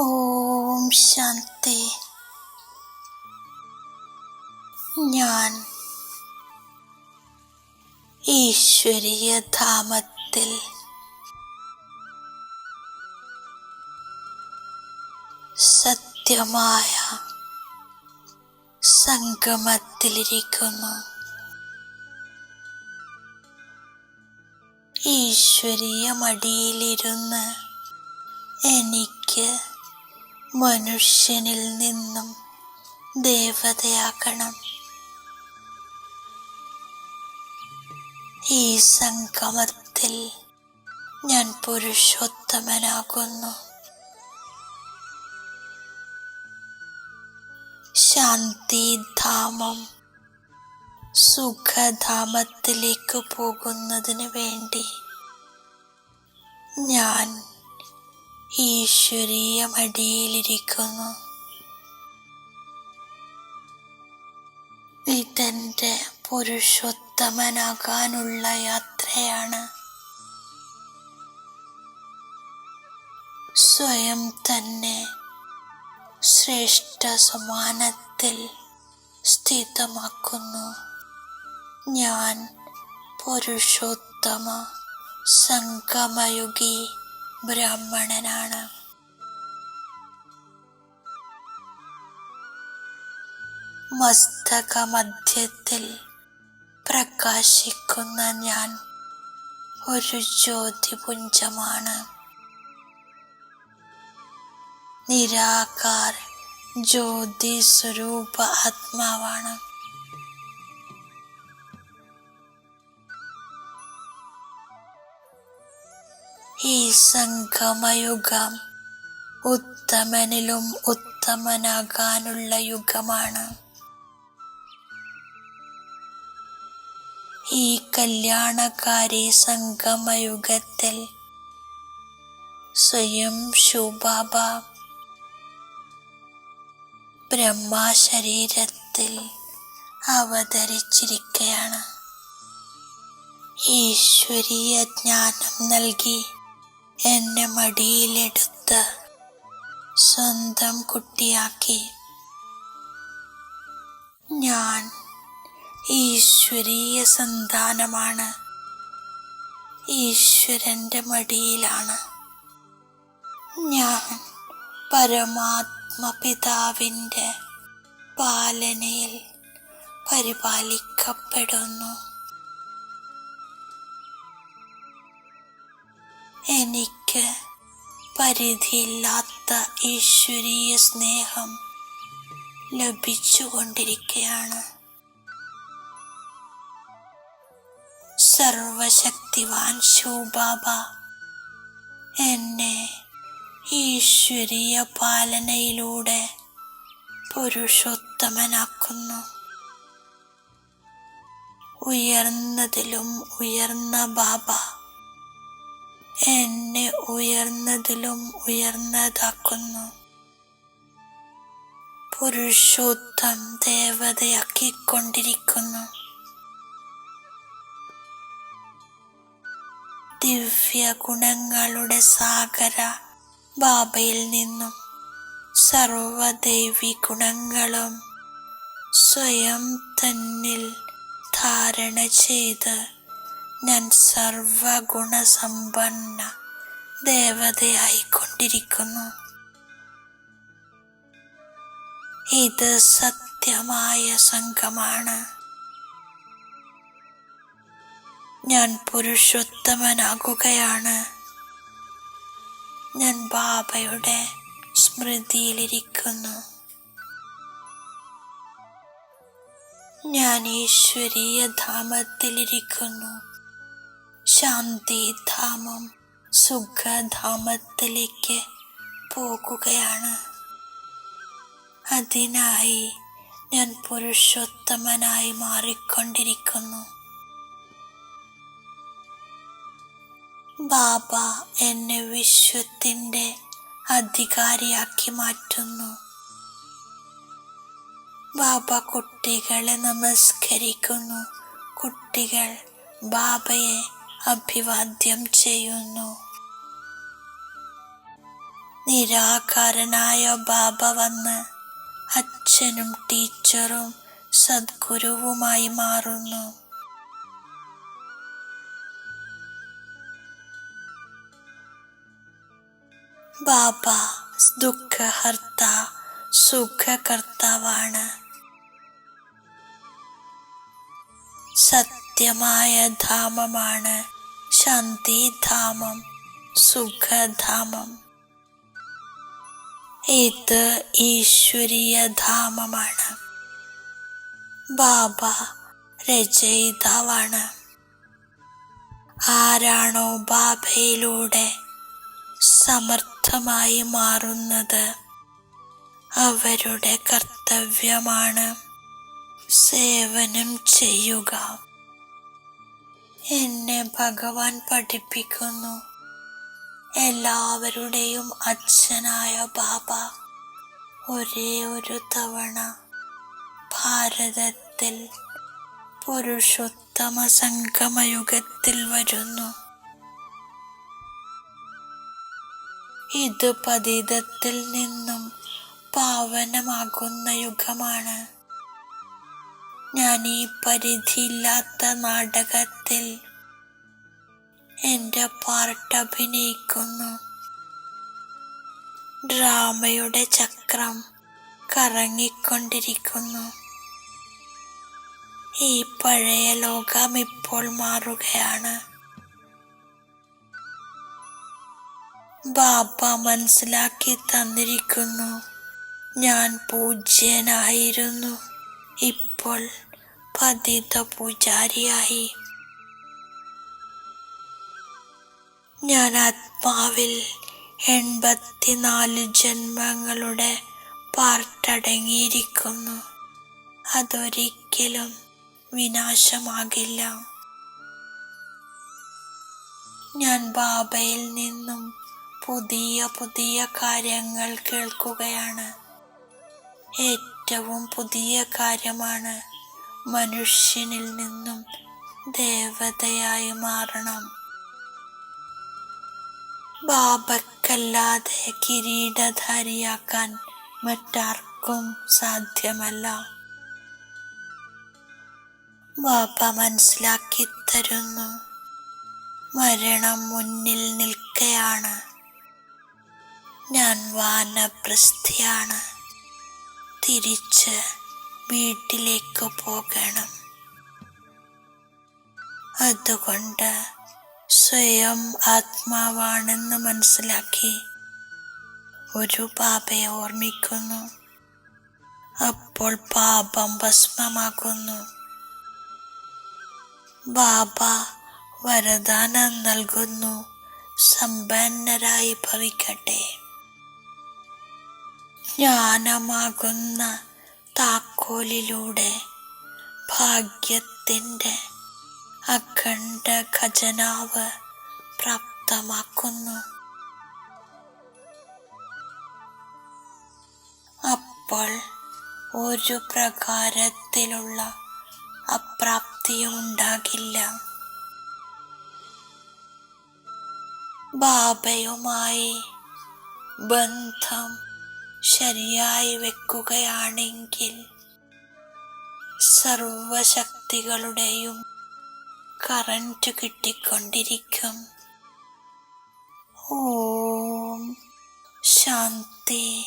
ഓം ശാന്തി. ഞാൻ ഈശ്വരീയ ധാമത്തിൽ സത്യമായ സംഗമത്തിലിരിക്കുന്നു. ഈശ്വരീയ മടിയിലിരുന്ന് എനിക്ക് മനുഷ്യനിൽ നിന്നും ദേവതയാക്കണം ഈ സംഗമത്തിൽ ഞാൻ പുരുഷോത്തമനാകുന്നു. ശാന്തിധാമം സുഖധാമത്തിലേക്ക് പോകുന്നതിന് വേണ്ടി ഞാൻ ഈശ്വരീയ മടിയിലിരിക്കുന്നു. ഇതെന്റെ പുരുഷോത്തമനാകാനുള്ള യാത്രയാണ്. സ്വയം തന്നെ ശ്രേഷ്ഠ സമാനത്തിൽ സ്ഥിതമാക്കുന്നു. ഞാൻ പുരുഷോത്തമ സംഗമയുഗി ബ്രാഹ്മണനാണ്. മസ്തക മധ്യത്തിൽ പ്രകാശിക്കുന്ന ഞാൻ ഒരു ജ്യോതിപുഞ്ചമാണ്. നിരാകാർ ജ്യോതി സ്വരൂപ ആത്മാവാണ്. ഈ സംഗമയുഗം ഉത്തമനിലും ഉത്തമനാകാനുള്ള യുഗമാണ്. ഈ കല്യാണകാരി സംഗമയുഗത്തിൽ സ്വയം ശുബാബ ബ്രഹ്മശരീരത്തിൽ അവതരിച്ചിരിക്കുകയാണ് ഈശ്വരീയ ജ്ഞാനം നൽകി എന്നെ മടിയിലെടുത്ത് സ്വന്തം കുട്ടിയാക്കി. ഞാൻ ഈശ്വരീയ സന്താനമാണ്. ഈശ്വരന്റെ മടിയിലാണ്. ഞാൻ പരമാത്മപിതാവിന്റെ പാലനയിൽ പരിപാലിക്കപ്പെടുന്നു. എനിക്ക് പരിധിയില്ലാത്ത ഈശ്വരീയ സ്നേഹം ലഭിച്ചുകൊണ്ടിരിക്കുകയാണ് സർവശക്തിവാൻ ശോബാബ എന്നെ ഈശ്വരീയ പാലനയിലൂടെ പുരുഷോത്തമനാക്കുന്നു. ഉയർന്നതിലും ഉയർന്ന ബാബ എന്നെ ഉയർന്നതിലും ഉയർന്നതാക്കുന്നു. പുരുഷോത്തം ദേവതയാക്കിക്കൊണ്ടിരിക്കുന്നു. ദിവ്യ ഗുണങ്ങളുടെ സാഗര ബാബയിൽ നിന്നും സർവദൈവി ഗുണങ്ങളും സ്വയം തന്നിൽ ധാരണ ചെയ്ത് ഞാൻ സർവഗുണസമ്പന്ന ദേവതയായിക്കൊണ്ടിരിക്കുന്നു. ഇത് സത്യമായ സംഘമാണ്. ഞാൻ പുരുഷോത്തമനാകുകയാണ്. ഞാൻ ബാബയുടെ സ്മൃതിയിലിരിക്കുന്നു. ഞാൻ ഈശ്വരീയ ധാമത്തിലിരിക്കുന്നു. ശാന്തിധാമം സുഖധാമത്തിലേക്ക് പോകുകയാണ്. അതിനായി ഞാൻ പുരുഷോത്തമനായി മാറിക്കൊണ്ടിരിക്കുന്നു. ബാബ എന്നെ വിശ്വത്തിന്റെ അധികാരിയാക്കി മാറ്റുന്നു. ബാബ കുട്ടികളെ നമസ്കരിക്കുന്നു. കുട്ടികൾ ബാബയെ അഭിവാദ്യം ചെയ്യുന്നു. നിരാകാരനായ ബാബ വന്ന് അച്ഛനും ടീച്ചറും സദ്ഗുരുവുമായി മാറുന്നു. ബാബ ദുഃഖഹർത്ത സുഖകർത്താവാണ്. സത്യമായ ധാമമാണ്. ശാന്തിധാമം സുഖധാമം. ഇത് ഈശ്വരീയ ധാമമാണ്. ബാബ രചയിതാവാണ്. ആരാണോ ബാബയിലൂടെ സമർത്ഥമായി മാറുന്നത് അവരുടെ കർത്തവ്യമാണ് സേവനം ചെയ്യുക. എന്നെ ഭഗവാൻ പഠിപ്പിക്കുന്നു. എല്ലാവരുടെയും അച്ഛനായ ബാബ ഒരേ ഒരു തവണ ഭാരതത്തിൽ പുരുഷോത്തമ സംഗമയുഗത്തിൽ വരുന്നു. ഇത് പതിതത്തിൽ നിന്നും പാവനമാകുന്ന യുഗമാണ്. ഞാൻ ഈ പരിധിയില്ലാത്ത നാടകത്തിൽ എന്റെ പാർട്ട് അഭിനയിക്കുന്നു. ഡ്രാമയുടെ ചക്രം കറങ്ങിക്കൊണ്ടിരിക്കുന്നു. ഈ പഴയ ലോകം ഇപ്പോൾ മാറുകയാണ്. ബാബ മനസ്സിലാക്കി തന്നിരിക്കുന്നു. ഞാൻ പൂജ്യനായിരുന്നു. ഇപ്പോൾ പതിത പൂജാരിയായി. ഞാൻ ആത്മാവിൽ എൺപത്തിനാല് ജന്മങ്ങളുടെ പാർട്ടടങ്ങിയിരിക്കുന്നു. അതൊരിക്കലും വിനാശമാകില്ല. ഞാൻ ബാബയിൽ നിന്നും പുതിയ പുതിയ കാര്യങ്ങൾ കേൾക്കുകയാണ്. ഏറ്റവും പുതിയ കാര്യമാണ് മനുഷ്യനിൽ നിന്നും ദേവതയായി മാറണം. ബാബക്കല്ലാതെ കിരീടധാരിയാക്കാൻ മറ്റാർക്കും സാധ്യമല്ല. ബാബ മനസ്സിലാക്കി തരുന്നു. മരണം മുന്നിൽ നിൽക്കയാണ്. ഞാൻ വാനപ്രസ്ഥയാണ്. തിരിച്ച് വീട്ടിലേക്ക് പോകണം. അതുകൊണ്ട് സ്വയം ആത്മാവാണെന്ന് മനസ്സിലാക്കി ഒരു പാപയെ ഓർമ്മിക്കുന്നു. അപ്പോൾ പാപം ഭസ്മമാകുന്നു. ബാബ വരദാനം നൽകുന്നു. സമ്പന്നരായി ഭവിക്കട്ടെ. ജ്ഞാനമാകുന്ന താക്കോലിലൂടെ ഭാഗ്യത്തിന്റെ അഖണ്ഡ ഖജനാവ് പ്രാപ്തമാക്കുന്നു. അപ്പോൾ ഒരു പ്രകാരത്തിലുള്ള അപ്രാപ്തിയും ഉണ്ടാകില്ല ബാബയുമായി ബന്ധം ശരിയായി വെക്കുകയാണെങ്കിൽ സർവശക്തികളുടെയും കറന്റ് കിട്ടിക്കൊണ്ടിരിക്കും. ഓം ശാന്തി.